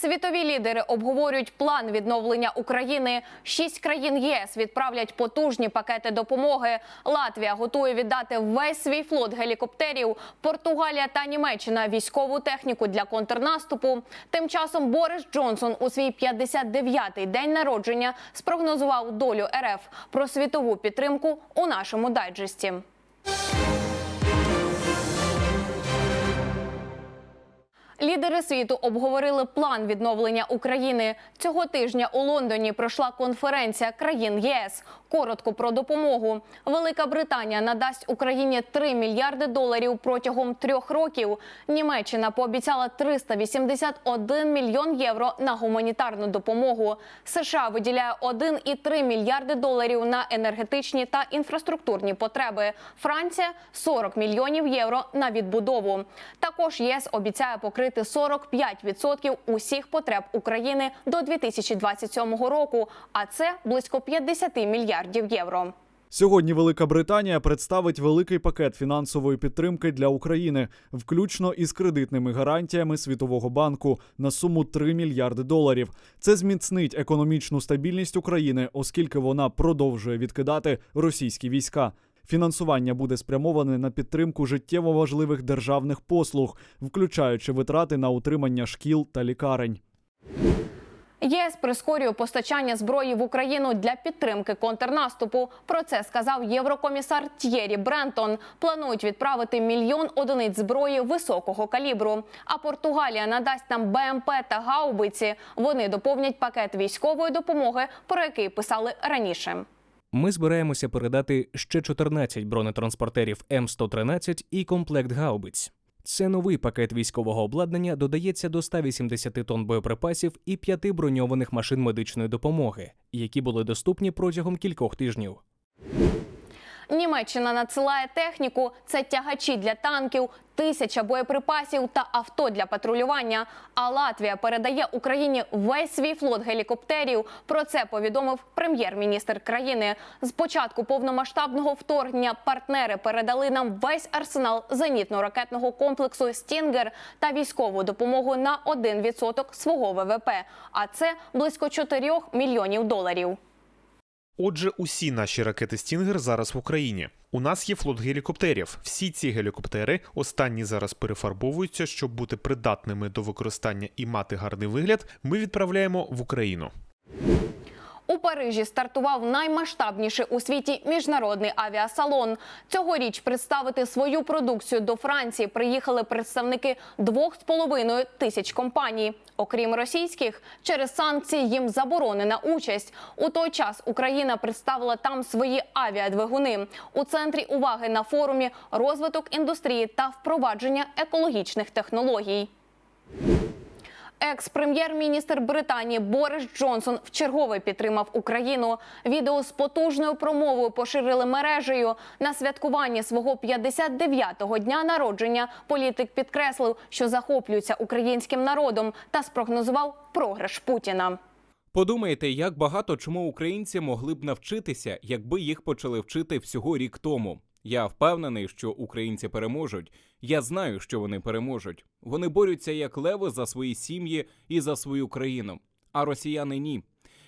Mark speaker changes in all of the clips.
Speaker 1: Світові лідери обговорюють план відновлення України. Шість країн ЄС відправлять потужні пакети допомоги. Латвія готує віддати весь свій флот гелікоптерів. Португалія та Німеччина військову техніку для контрнаступу. Тим часом Борис Джонсон у свій 59-й день народження спрогнозував долю РФ про світову підтримку у нашому дайджесті. Лідери світу обговорили план відновлення України. Цього тижня у Лондоні пройшла конференція країн ЄС. Коротко про допомогу. Велика Британія надасть Україні 3 мільярди доларів протягом трьох років. Німеччина пообіцяла 381 мільйон євро на гуманітарну допомогу. США виділяє 1,3 мільярди доларів на енергетичні та інфраструктурні потреби. Франція 40 мільйонів євро на відбудову. Також ЄС обіцяє покрити 45% усіх потреб України до 2027 року, а це близько 50 мільярдів євро.
Speaker 2: Сьогодні Велика Британія представить великий пакет фінансової підтримки для України, включно із кредитними гарантіями Світового банку на суму 3 мільярди доларів. Це зміцнить економічну стабільність України, оскільки вона продовжує відкидати російські війська. Фінансування буде спрямоване на підтримку життєво важливих державних послуг, включаючи витрати на утримання шкіл та лікарень.
Speaker 1: ЄС прискорює постачання зброї в Україну для підтримки контрнаступу. Про це сказав єврокомісар Т'єрі Брентон. Планують відправити мільйон одиниць зброї високого калібру. А Португалія надасть нам БМП та гаубиці. Вони доповнять пакет військової допомоги, про який писали раніше.
Speaker 3: Ми збираємося передати ще 14 бронетранспортерів М113 і комплект гаубиць. Це новий пакет військового обладнання додається до 180 тонн боєприпасів і п'яти броньованих машин медичної допомоги, які були доступні протягом кількох тижнів.
Speaker 1: Німеччина надсилає техніку. Це тягачі для танків, тисяча боєприпасів та авто для патрулювання. А Латвія передає Україні весь свій флот гелікоптерів. Про це повідомив прем'єр-міністр країни. З початку повномасштабного вторгнення партнери передали нам весь арсенал зенітно-ракетного комплексу Стінгер та військову допомогу на 1% свого ВВП. А це близько 4 мільйонів доларів.
Speaker 4: Отже, усі наші ракети Стінгер зараз в Україні. У нас є флот гелікоптерів. Всі ці гелікоптери останні зараз перефарбовуються, щоб бути придатними до використання і мати гарний вигляд. Ми відправляємо в Україну.
Speaker 1: У Парижі стартував наймасштабніший у світі міжнародний авіасалон. Цьогоріч представити свою продукцію до Франції приїхали представники двох з половиною тисяч компаній. Окрім російських, через санкції їм заборонена участь. У той час Україна представила там свої авіадвигуни. У центрі уваги на форумі розвиток індустрії та впровадження екологічних технологій. Екс-прем'єр-міністр Британії Борис Джонсон вчергове підтримав Україну. Відео з потужною промовою поширили мережею. На святкуванні свого 59-го дня народження політик підкреслив, що захоплюється українським народом та спрогнозував програш Путіна.
Speaker 5: Подумайте, як багато чому українці могли б навчитися, якби їх почали вчити всього рік тому. Я впевнений, що українці переможуть. Я знаю, що вони переможуть. Вони борються як леви за свої сім'ї і за свою країну. А росіяни ні.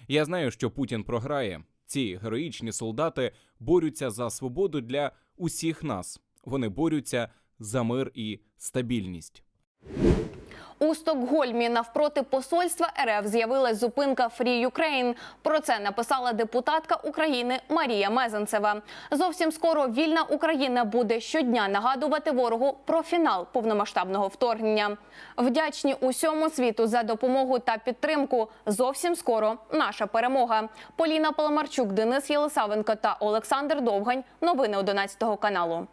Speaker 5: Я знаю, що Путін програє. Ці героїчні солдати борються за свободу для усіх нас. Вони борються за мир і стабільність.
Speaker 1: У Стокгольмі навпроти посольства РФ з'явилась зупинка Free Ukraine. Про це написала депутатка України Марія Мезенцева. Зовсім скоро вільна Україна буде щодня нагадувати ворогу про фінал повномасштабного вторгнення. Вдячні усьому світу за допомогу та підтримку. Зовсім скоро наша перемога. Поліна Паламарчук, Денис Єлисавенко та Олександр Довгань. Новини 11 каналу.